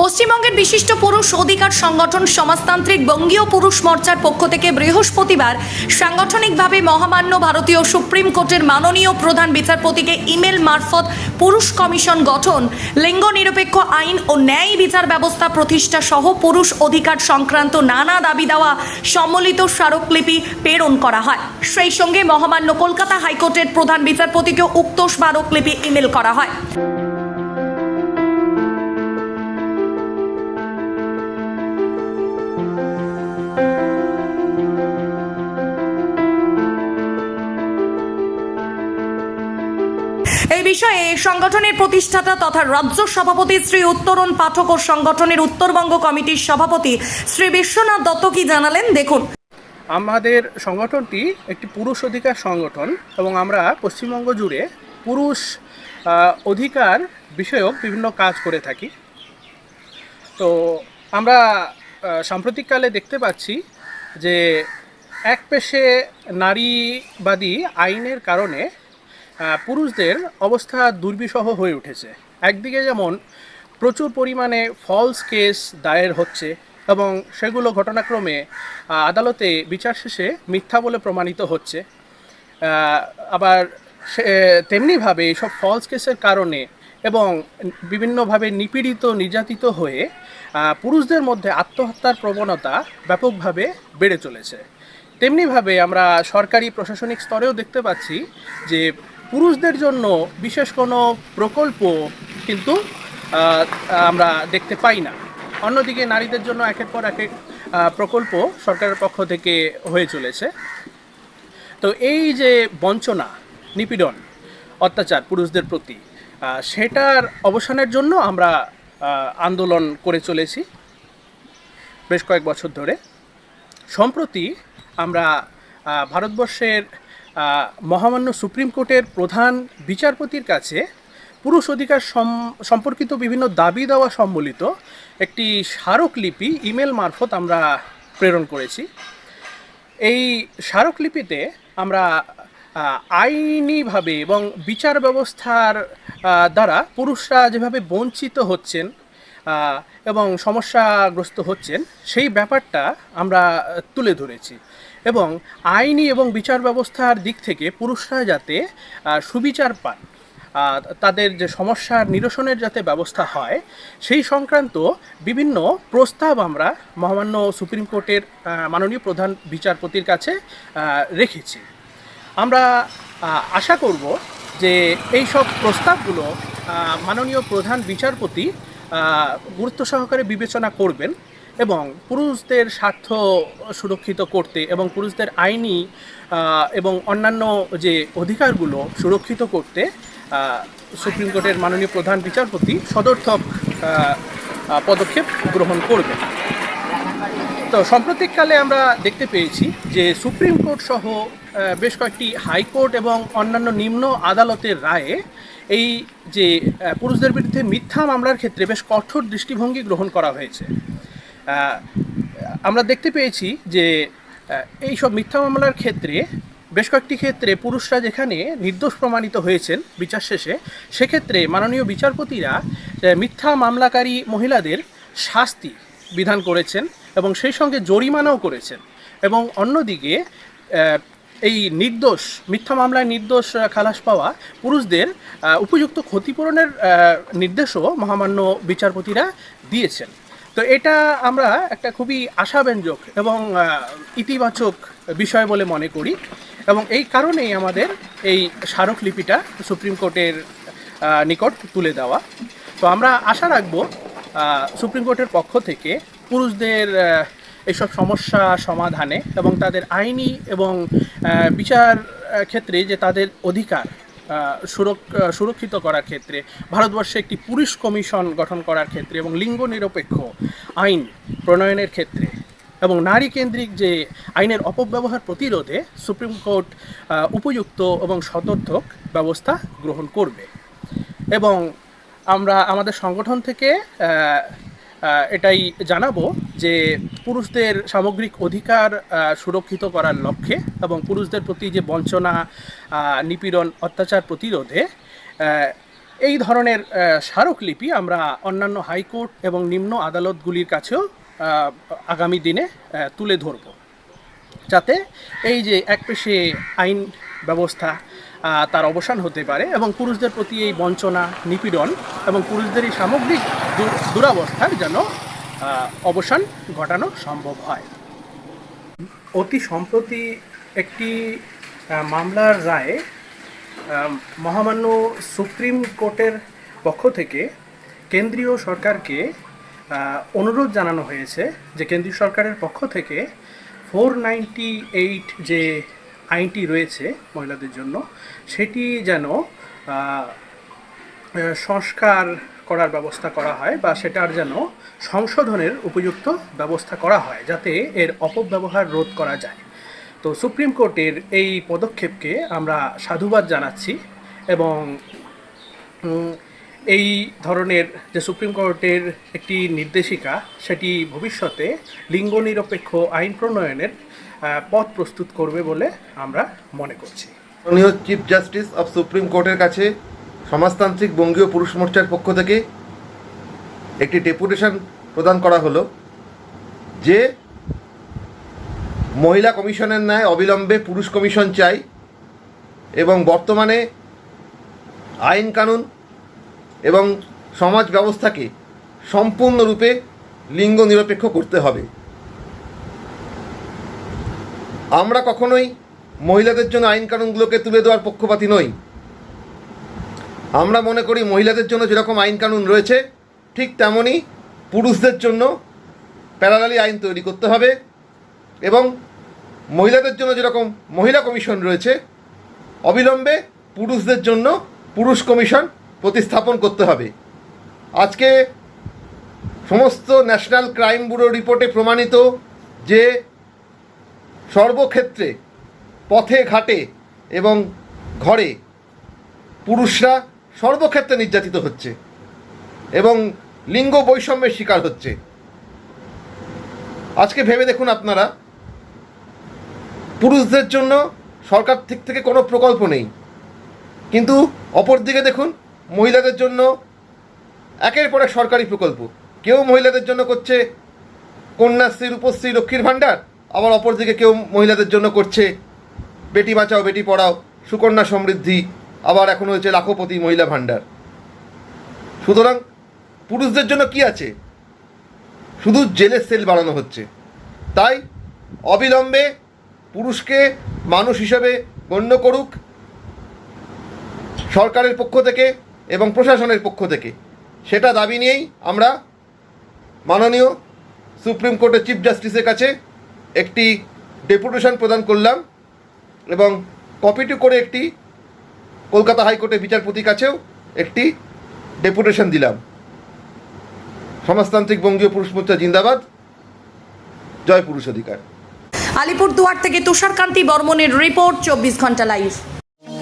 পশ্চিমবঙ্গের বিশিষ্ট পুরুষ অধিকার সংগঠন সমাজতান্ত্রিক বঙ্গীয় পুরুষ মোর্চার পক্ষ থেকে বৃহস্পতিবার সাংগঠনিকভাবে মহামান্য ভারতীয় সুপ্রিম কোর্টের মাননীয় প্রধান বিচারপতিকে ইমেল মারফত পুরুষ কমিশন গঠন, লিঙ্গ নিরপেক্ষ আইন ও ন্যায় বিচার ব্যবস্থা প্রতিষ্ঠা সহ পুরুষ অধিকার সংক্রান্ত নানা দাবি দেওয়া সম্মিলিত স্মারকলিপি প্রেরণ করা হয়। সেই সঙ্গে মহামান্য কলকাতা হাইকোর্টের প্রধান বিচারপতিকেও উক্ত স্মারকলিপি ইমেল করা হয়। বিষয়ে সংগঠনের প্রতিষ্ঠাতা তথা রাজ্য সভাপতি শ্রী উত্তরণ পাঠক ও সংগঠনের উত্তরবঙ্গ কমিটির সভাপতি শ্রী বিশ্বনাথ দত্ত কি জানালেন? দেখুন। আমাদের সংগঠনটি একটি পুরুষ অধিকার সংগঠন এবং আমরা পশ্চিমবঙ্গ জুড়ে পুরুষ অধিকার বিষয়ক বিভিন্ন কাজ করে থাকি। তো আমরা সাম্প্রতিককালে দেখতে পাচ্ছি যে এক পেশে নারীবাদী আইনের কারণে পুরুষদের অবস্থা দুর্বিষহ হয়ে উঠেছে। একদিকে যেমন প্রচুর পরিমাণে ফলস কেস দায়ের হচ্ছে এবং সেগুলো ঘটনাক্রমে আদালতে বিচার শেষে মিথ্যা বলে প্রমাণিত হচ্ছে। আবার তেমনিভাবে এইসব ফলস কেসের কারণে এবং বিভিন্নভাবে নিপীড়িত, নির্যাতিত হয়ে পুরুষদের মধ্যে আত্মহত্যার প্রবণতা ব্যাপকভাবে বেড়ে চলেছে। তেমনিভাবে আমরা সরকারি, প্রশাসনিক স্তরেও দেখতে পাচ্ছি যে পুরুষদের জন্য বিশেষ কোনো প্রকল্প কিন্তু আমরা দেখতে পাই না। অন্যদিকে নারীদের জন্য একের পর এক এক প্রকল্প সরকারের পক্ষ থেকে হয়ে চলেছে। তো এই যে বঞ্চনা, নিপীড়ন, অত্যাচার পুরুষদের প্রতি সেটার অবসানের জন্য আমরা আন্দোলন করে চলেছি। বেশ কয়েক বছর ধরে। সম্প্রতি আমরা ভারতবর্ষের মহামান্য সুপ্রিম কোর্টের প্রধান বিচারপতির কাছে পুরুষ অধিকার সম্পর্কিত বিভিন্ন দাবি দেওয়া সম্বলিত একটি স্মারকলিপি ইমেল মারফত আমরা প্রেরণ করেছি। এই স্মারকলিপিতে আমরা আইনিভাবে এবং বিচার ব্যবস্থার দ্বারা পুরুষরা যেভাবে বঞ্চিত হচ্ছেন এবং সমস্যাগ্রস্ত হচ্ছেন, সেই ব্যাপারটা আমরা তুলে ধরেছি। এবং আইনি এবং বিচার ব্যবস্থার দিক থেকে পুরুষরা যাতে সুবিচার পান তাদের যে সমস্যার নিরসনের যাতে ব্যবস্থা হয়, সেই সংক্রান্ত বিভিন্ন প্রস্তাব আমরা মহামান্য সুপ্রিম কোর্টের মাননীয় প্রধান বিচারপতির কাছে রেখেছি। আমরা আশা করব যে এই সব প্রস্তাবগুলো মাননীয় প্রধান বিচারপতি গুরুত্ব সহকারে বিবেচনা করবেন এবং পুরুষদের স্বার্থ সুরক্ষিত করতে এবং পুরুষদের আইনি এবং অন্যান্য যে অধিকারগুলো সুরক্ষিত করতে সুপ্রিম কোর্টের মাননীয় প্রধান বিচারপতি সদর্থক পদক্ষেপ গ্রহণ করবেন। তো সাম্প্রতিককালে আমরা দেখতে পেয়েছি যে সুপ্রিম কোর্ট সহ বেশ কয়েকটি হাইকোর্ট এবং অন্যান্য নিম্ন আদালতের রায়ে এই যে পুরুষদের বিরুদ্ধে মিথ্যা মামলার ক্ষেত্রে বেশ কঠোর দৃষ্টিভঙ্গি গ্রহণ করা হয়েছে। আমরা দেখতে পেয়েছি যে এই সব মিথ্যা মামলার ক্ষেত্রে বেশ কয়েকটি ক্ষেত্রে পুরুষরা যেখানে নির্দোষ প্রমাণিত হয়েছেন বিচার শেষে, সেক্ষেত্রে মাননীয় বিচারপতিরা মিথ্যা মামলাকারী মহিলাদের শাস্তি বিধান করেছেন এবং সেই সঙ্গে জরিমানাও করেছেন এবং অন্যদিকে এই নির্দোষ, মিথ্যা মামলায় নির্দোষ খালাস পাওয়া পুরুষদের উপযুক্ত ক্ষতিপূরণের নির্দেশও মহামান্য বিচারপতিরা দিয়েছেন। তো এটা আমরা একটা খুবই আশাব্যঞ্জক এবং ইতিবাচক বিষয় বলে মনে করি এবং এই কারণেই আমাদের এই স্মারকলিপিটা সুপ্রিম কোর্টের নিকট তুলে দেওয়া। তো আমরা আশা রাখব সুপ্রিম কোর্টের পক্ষ থেকে পুরুষদের আহ, এইসব সমস্যা সমাধানে এবং তাদের আইনি এবং বিচার ক্ষেত্রে যে তাদের অধিকার সুরক্ষিত করার ক্ষেত্রে ভারতবর্ষে একটি পুলিশ কমিশন গঠন করার ক্ষেত্রে এবং লিঙ্গ নিরপেক্ষ আইন প্রণয়নের ক্ষেত্রে এবং নারী কেন্দ্রিক যে আইনের অপব্যবহার প্রতিরোধে সুপ্রিম কোর্ট উপযুক্ত এবং সতর্থক ব্যবস্থা গ্রহণ করবে। এবং আমরা আমাদের সংগঠন থেকে এটাই জানাব যে পুরুষদের সামগ্রিক অধিকার সুরক্ষিত করার লক্ষ্যে এবং পুরুষদের প্রতি যে বঞ্চনা নিপীড়ন, অত্যাচার প্রতিরোধে এই ধরনের স্মারকলিপি আমরা অন্যান্য হাইকোর্ট এবং নিম্ন আদালতগুলির কাছেও আগামী দিনে তুলে ধরব। যাতে এই যে এক পেশে আইন ব্যবস্থা তার অবসান হতে পারে এবং পুরুষদের প্রতি এই বঞ্চনা, নিপীড়ন এবং পুরুষদের এই সামগ্রিক দুরাবস্থার যেন অবসান ঘটানো সম্ভব হয়। অতি সম্প্রতি একটি মামলার রায়ে মহামান্য সুপ্রিম কোর্টের পক্ষ থেকে কেন্দ্রীয় সরকারকে অনুরোধ জানানো হয়েছে যে কেন্দ্রীয় সরকারের পক্ষ থেকে ফোর এইট যে আইনটি রয়েছে মহিলাদের জন্য, সেটি যেন সংস্কার করার ব্যবস্থা করা হয় বা সেটার যেন সংশোধনের উপযুক্ত ব্যবস্থা করা হয় যাতে এর অপব্যবহার রোধ করা যায়। তো সুপ্রিম কোর্টের এই পদক্ষেপকে আমরা সাধুবাদ জানাচ্ছি এবং এই ধরনের যে সুপ্রিম কোর্টের একটি নির্দেশিকা, সেটি ভবিষ্যতে লিঙ্গ নিরপেক্ষ আইন প্রণয়নের পথ প্রস্তুত করবে বলে আমরা মনে করছি। চিফ জাস্টিস অফ সুপ্রিম কোর্টের কাছে সমাজতান্ত্রিক বঙ্গীয় পুরুষ মোর্চার পক্ষ থেকে একটি ডেপুটেশন প্রদান করা হলো, যে মহিলা কমিশনের ন্যায় অবিলম্বে পুরুষ কমিশন চাই এবং বর্তমানে আইন কানুন এবং সমাজ ব্যবস্থাকে সম্পূর্ণরূপে লিঙ্গ নিরপেক্ষ করতে হবে। আমরা কখনোই মহিলাদের জন্য আইন কানুনগুলোকে তুলে দেওয়ার পক্ষপাতী নই। আমরা মনে করি মহিলাদের জন্য যেরকম আইন কানুন রয়েছে, ঠিক তেমনই পুরুষদের জন্য প্যারালালি আইন তৈরি করতে হবে এবং মহিলাদের জন্য যেরকম মহিলা কমিশন রয়েছে, অবিলম্বে পুরুষদের জন্য পুরুষ কমিশন প্রতিস্থাপন করতে হবে। আজকে সমস্ত ন্যাশনাল ক্রাইম ব্যুরো রিপোর্টে প্রমাণিত যে সর্বক্ষেত্রে পথে ঘাটে এবং ঘরে পুরুষরা সর্বক্ষেত্রে নির্যাতিত হচ্ছে এবং লিঙ্গ বৈষম্যের শিকার হচ্ছে। আজকে ভেবে দেখুন আপনারা, পুরুষদের জন্য সরকার দিক থেকে কোনো প্রকল্প নেই। কিন্তু অপরদিকে দেখুন, মহিলাদের জন্য একের পর এক সরকারি প্রকল্প। কেউ মহিলাদের জন্য করছে কন্যাশ্রী, রূপশ্রী, লক্ষ্মীর ভাণ্ডার, আবার অপরদিকে কেউ মহিলাদের জন্য করছে বেটি বাঁচাও, বেটি পড়াও, সুকন্যা সমৃদ্ধি আবার এখন হয়েছে লাখপতি মহিলা ভাণ্ডার। সুতরাং পুরুষদের জন্য কি আছে? শুধু জেলের সেল বাড়ানো হচ্ছে। তাই অবিলম্বে পুরুষকে মানুষ হিসেবে গণ্য করুক সরকারের পক্ষ থেকে এবং প্রশাসনের পক্ষ থেকে। সেটা দাবি নিয়েই আমরা মাননীয় সুপ্রিম কোর্টের চিফ জাস্টিসের কাছে একটি ডেপুটেশন প্রদান করলাম এবং কপি টু করে একটি কলকাতা হাইকোর্টে বিচারপতির কাছেও একটি ডেপুটেশন দিলাম। সমাজতান্ত্রিক বঙ্গীয় পুরুষ মোর্চা জিন্দাবাদ। জয় পুরুষ অধিকার। আলিপুরদুয়ার থেকে তুষারকান্তি বর্মনের রিপোর্ট, চব্বিশ ঘণ্টা লাইভ